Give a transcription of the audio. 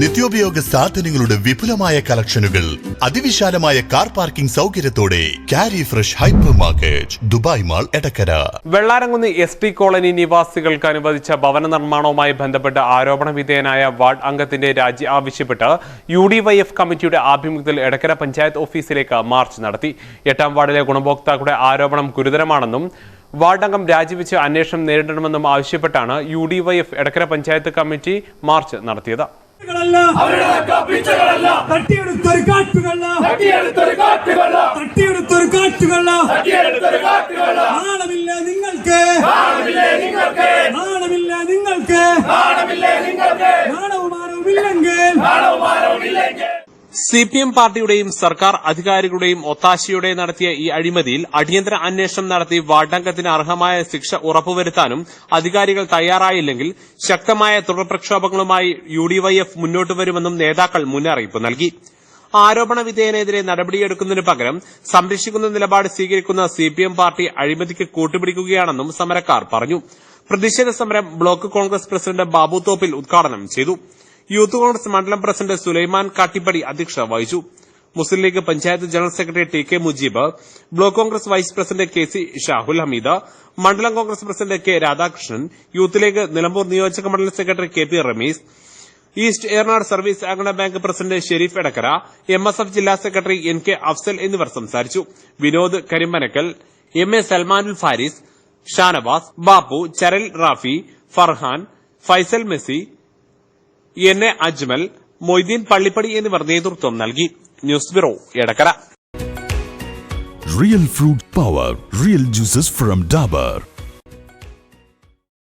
നിത്യോപയോഗ സാധനങ്ങളുടെ വിപുലമായ കളക്ഷനുകൾ അതിവിശാലമായ കാർ പാർക്കിംഗ് സൗകര്യത്തോടെ കാരി fresh hypermarket Dubai mall Edakkara. Vellaramkunnu S T colony നിവാസികൾക്ക് അനുവദിച്ച ഭവന നിർമ്മാണവുമായി ബന്ധപ്പെട്ട് ആരോപണ വിധേയനായ വാർഡ് അംഗത്തിന്റെ രാജി ആവശ്യപ്പെട്ട് യു ഡി വൈ എഫ് കമ്മിറ്റിയുടെ ആഭിമുഖ്യത്തിൽ എടക്കര പഞ്ചായത്ത് ഓഫീസിലേക്ക് മാർച്ച് നടത്തി. എട്ടാം വാർഡിലെ ഗുണഭോക്താക്കളുടെ ആരോപണം ഗുരുതരമാണെന്നും വാർഡ് അംഗം രാജിവെച്ച് അന്വേഷണം നേരിടണമെന്നും ആവശ്യപ്പെട്ടാണ് U D Y F Edakkara panchayat committee march നടത്തിയത്. തട്ടിയെടുത്തൊരു കാട്ടുകള്ള തട്ടിയെടുത്തൊരു കാട്ടുകൊള്ള തട്ടിയെടുത്തൊരു കാട്ടുകള്ള തട്ടിയെടുത്തൊരു കാട്ടുകൊള്ള നാണമില്ല നിങ്ങൾക്ക്. നാണമില്ലേ നിങ്ങൾക്ക്. നാണമില്ല നിങ്ങൾക്ക്. നാണമില്ലേ നിങ്ങൾക്ക് സി പി എം പാർട്ടിയുടെയും സർക്കാർ അധികാരികളുടെയും ഒത്താശയോടെ നടത്തിയ ഈ അഴിമതിയിൽ അടിയന്തര അന്വേഷണം നടത്തി വാർഡംഗത്തിന് അർഹമായ ശിക്ഷ ഉറപ്പുവരുത്താനും അധികാരികൾ തയ്യാറായില്ലെങ്കിൽ ശക്തമായ തുടർപ്രക്ഷോഭങ്ങളുമായി യു ഡി വൈ എഫ് മുന്നോട്ട് വരുമെന്നും നേതാക്കൾ മുന്നറിയിപ്പ് നൽകി. ആരോപണ വിധേയനെതിരെ നടപടിയെടുക്കുന്നതിന് പകരം സംരക്ഷിക്കുന്ന നിലപാട് സ്വീകരിക്കുന്ന സിപിഎം പാർട്ടി അഴിമതിക്ക് കൂട്ടുപിടിക്കുകയാണെന്നും സമരക്കാർ പറഞ്ഞു. പ്രതിഷേധ സമരം ബ്ലോക്ക് കോൺഗ്രസ് പ്രസിഡന്റ് ബാബു തോപ്പിൽ ഉദ്ഘാടനം ചെയ്തു. യൂത്ത് കോൺഗ്രസ് മണ്ഡലം പ്രസിഡന്റ് സുലൈമാൻ കാട്ടിപ്പടി അധ്യക്ഷ വഹിച്ചു. Muslim League panchayat general secretary T K Mujeeb block Congress vice president K C Shahul Hameed മണ്ഡലം Congress president K Radhakrishnan Youth League Nilambur നിയോജക മണ്ഡലം secretary K P Rameez East Eranad service സഹകരണ bank president Shareef Edakkara M S F ജില്ലാ secretary N K Afsal എന്നിവർ സംസാരിച്ചു. Vinod Karimpanakkal M A Salmanul Faris Shanavas Bappu Charal Rafi Farhan Faisal Messi N A Ajmal Moideen Pallippadi എന്നിവർ നേതൃത്വം നൽകി news bureau Edakkara real fruit power real juices from Dabur.